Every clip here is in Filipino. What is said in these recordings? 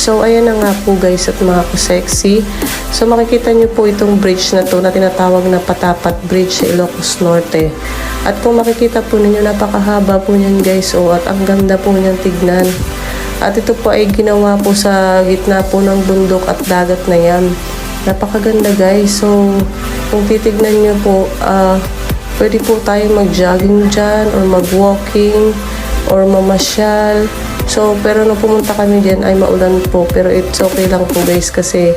So, ayan na nga po guys at mga sexy. So, makikita nyo po itong bridge na to na tinatawag na Patapat Bridge sa Ilocos Norte. At kung makikita po ninyo, napakahaba po niyan guys. Oh, at ang ganda po niyan tignan. At ito po ay ginawa po sa gitna po ng bundok at dagat na yan. Napakaganda guys. So, kung titignan nyo po, ah, pwede po tayo mag-jogging dyan or mag-walking or mamasyal. So, pero nung pumunta kami dyan ay maulan po. Pero it's okay lang po guys kasi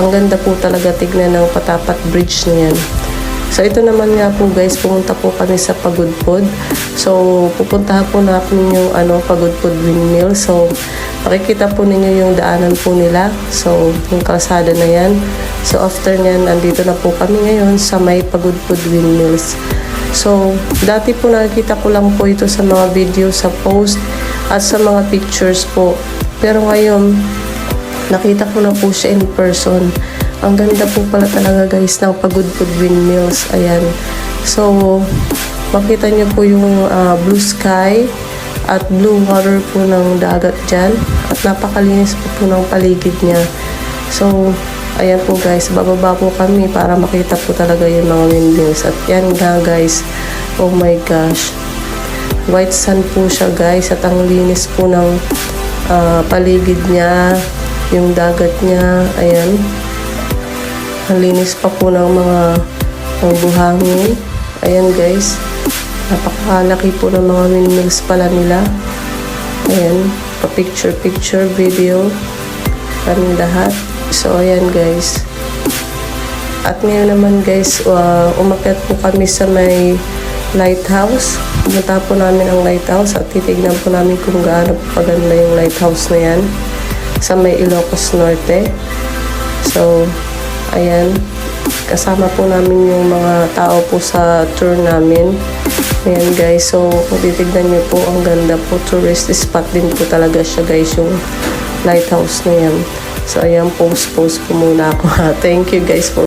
ang ganda po talaga tignan ng Patapat Bridge na yan. So, ito naman nga po guys, pumunta po kami sa Pagudpod. So, pupuntahan po natin yung ano, Pagudpod Windmill. So, makikita po ninyo yung daanan po nila. So, yung kalsada na yan. So, after nyan, andito na po kami ngayon sa may Pagudpod Windmills. So, dati po nakikita ko lang po ito sa mga video, sa post, at sa mga pictures po. Pero ngayon, nakita ko na po siya in person. Ang ganda po pala talaga guys ng Pagudpud Windmills. Ayan. So, makita niyo po yung ah, blue sky at blue water po ng dagat dyan. At napakalinis po po ng paligid niya. So, ayan po guys, bababa po kami para makita po talaga yung mga windmills. At yan nga guys, oh my gosh. White sand po siya guys at ang linis po ng ah, paligid niya, yung dagat niya, ayan. Ang linis pa po ng mga ng buhangin. Ayan guys. Napakalaki po ng mga windmills pala nila. Ayan. Pa-picture-picture video. Kami lahat. So, ayan guys. At ngayon naman guys, uh, umakyat po kami sa may lighthouse. Pumunta po namin ang lighthouse at titignan po namin kung gaano po paganda yung lighthouse na yan sa may Ilocos Norte. So, ayan. Kasama po namin yung mga tao po sa tour namin. Ayan guys, so kung titignan nyo po, ang ganda po. Tourist spot din po talaga siya guys, yung lighthouse na yan. So, ayan, post-post po muna ako. Thank you guys for